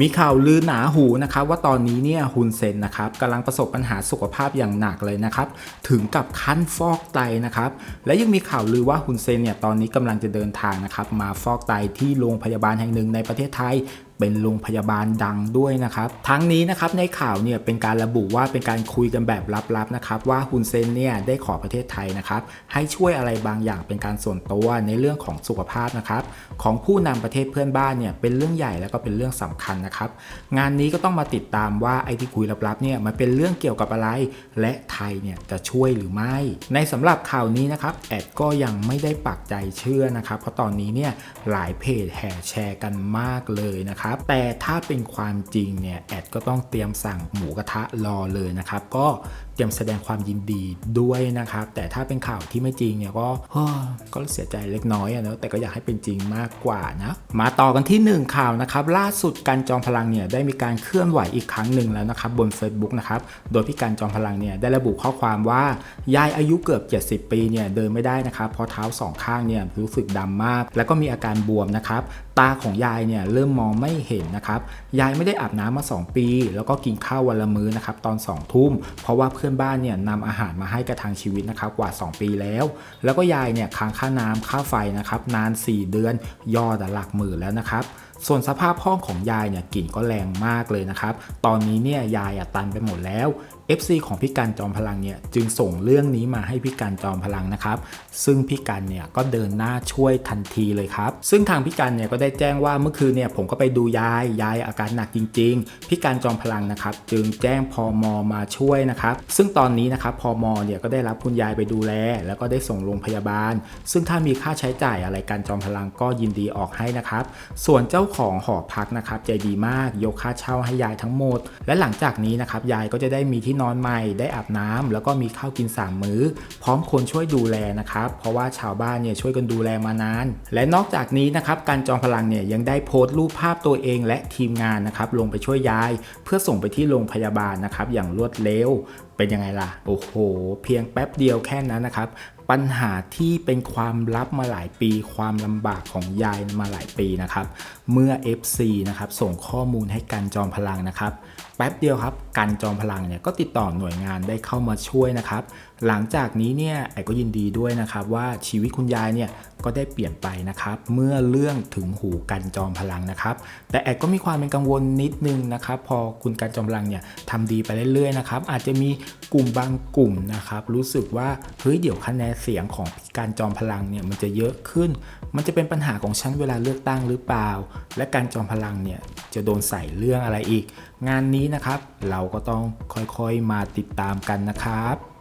มีข่าวลือหนาหูนะครับว่าตอนนี้เนี่ยฮุนเซนนะครับกำลังประสบปัญหาสุขภาพอย่างหนักเลยนะครับ ถึงกับขั้นฟอกไตนะครับ และยังมีข่าวลือว่าฮุนเซนเนี่ยตอนนี้กำลังจะเดินทางนะครับมาฟอกไตที่โรงพยาบาลแห่งหนึ่งในประเทศไทย เป็นโรงพยาบาลดังด้วยนะครับ ทั้งนี้นะครับในข่าวเนี่ยเป็นการระบุว่าเป็นการคุยกันแบบลับๆนะครับว่าฮุนเซนเนี่ยได้ขอประเทศไทยนะครับให้ช่วยอะไรบางอย่างเป็นการส่วนตัวในเรื่องของสุขภาพนะครับของผู้นำประเทศเพื่อนบ้านเนี่ยเป็นเรื่องใหญ่แล้วก็เป็นเรื่องสำคัญนะครับงานนี้ก็ต้องมาติดตามว่าไอ้ที่คุยลับๆเนี่ยมันเป็นเรื่องเกี่ยวกับอะไร และไทยเนี่ยจะช่วยหรือไม่ ในสำหรับข่าวนี้นะครับแอดก็ยังไม่ได้ปักใจเชื่อนะครับเพราะตอนนี้เนี่ยหลายเพจแห่แชร์กันมากเลยนะครับแต่ถ้าเป็นความจริงเนี่ยแอดก็ต้องเตรียมสั่งหมูกระทะรอเลยนะครับ ก็เตรียมแสดงความยินดีด้วยนะครับ แต่ถ้าเป็นข่าวที่ไม่จริงเนี่ยก็ก็เสียใจเล็กน้อยนะแต่ก็อยากให้เป็นจริงมากกว่านะมาต่อกันที่ 1 ข่าวนะครับ ล่าสุดการจอมพลังเนี่ยได้มีการเคลื่อนไหวอีกครั้งหนึ่งแล้วนะครับบน Facebook นะครับโดยพี่การจอมพลังเนี่ยได้ระบุข้อความว่ายายอายุเกือบ 70 ปีเนี่ยเดินไม่ได้นะครับเพราะเท้าสองข้างเนี่ยรู้สึกดำมาก แล้วก็มีอาการบวมนะครับตาของยายเนี่ยเริ่มมองไม่เห็นนะครับ ยายไม่ได้อาบน้ำมา 2 ปี แล้วก็กินข้าววันละมื้อนะครับตอน2ทุ่ม เพราะว่าเพื่อนบ้านเนี่ยนำอาหารมาให้กระทางชีวิตนะครับกว่า 2 ปีแล้ว แล้วก็ยายเนี่ยค้างค่าน้ำค่าไฟนะครับนาน 4 เดือนยอดหลักหมื่นแล้วนะครับ ส่วนสภาพห้องของยายเนี่ยกลิ่นก็แรงมากเลยนะครับ ตอนนี้เนี่ยยายอะตันไปหมดแล้ว FC ของพี่การจอมพลังเนี่ยจึงส่งเรื่องนี้มาให้พี่การจอมพลังนะครับ ซึ่งพี่การเนี่ยก็เดินหน้าช่วยทันทีเลยครับ ซึ่งทางพี่การเนี่ยก็ได้แจ้งว่าเมื่อคืนเนี่ยผมก็ไปดูยายยายอาการหนักจริง ๆ พี่การจอมพลังนะครับจึงแจ้งพอมมาช่วยนะครับ ซึ่งตอนนี้นะครับพอมเนี่ยก็ได้รับคุณยายไปดูแล แล้วก็ได้ส่งโรงพยาบาล ซึ่งถ้ามีค่าใช้จ่ายอะไรการจอมพลังก็ยินดีออกให้นะครับ ส่วนเจ้าของหอพักนะครับใจดีมากยกค่าเช่าให้ยายทั้งหมด และหลังจากนี้นะครับยายก็จะได้มีที่นอนใหม่ได้อาบน้ำแล้วก็มีข้าวกิน3มื้อ พร้อมคนช่วยดูแลนะครับเพราะว่าชาวบ้านเนี่ยช่วยกันดูแลมานาน และนอกจากนี้นะครับการจอมพลังเนี่ยยังได้โพสต์รูปภาพตัวเองและทีมงานนะครับลงไปช่วยยาย เพื่อส่งไปที่โรงพยาบาลนะครับอย่างรวดเร็วเป็นยังไงล่ะโอ้โห เพียงแป๊บเดียวแค่นั้นนะครับ ปัญหาที่เป็นความลับมาหลายปี ความลำบากของยายมาหลายปีนะครับ เมื่อ FC นะครับส่งข้อมูลให้กันจอมพลังนะครับแป๊บเดียวครับกันจอมพลังเนี่ยก็ติดต่อหน่วยงานได้เข้ามาช่วยนะครับ หลังจากนี้เนี่ยไอ้ก็ยินดีด้วยนะครับว่าชีวิตคุณยายเนี่ยก็ได้เปลี่ยนไปนะครับ เมื่อเรื่องถึงหูกันจอมพลังนะครับ แต่แอดก็มีความเป็นกังวลนิดนึงนะครับ พอคุณกันจอมพลังเนี่ยทำดีไปเรื่อยๆนะครับอาจจะมี กลุ่มบางกลุ่มนะครับรู้สึกว่าเฮ้ยเดี๋ยวคะแนนเสียงของการจอมพลังเนี่ยมันจะเยอะขึ้น มันจะเป็นปัญหาของฉันเวลาเลือกตั้งหรือเปล่า และการจอมพลังเนี่ยจะโดนใส่เรื่องอะไรอีก งานนี้นะครับ เราก็ต้องค่อยๆมาติดตามกันนะครับ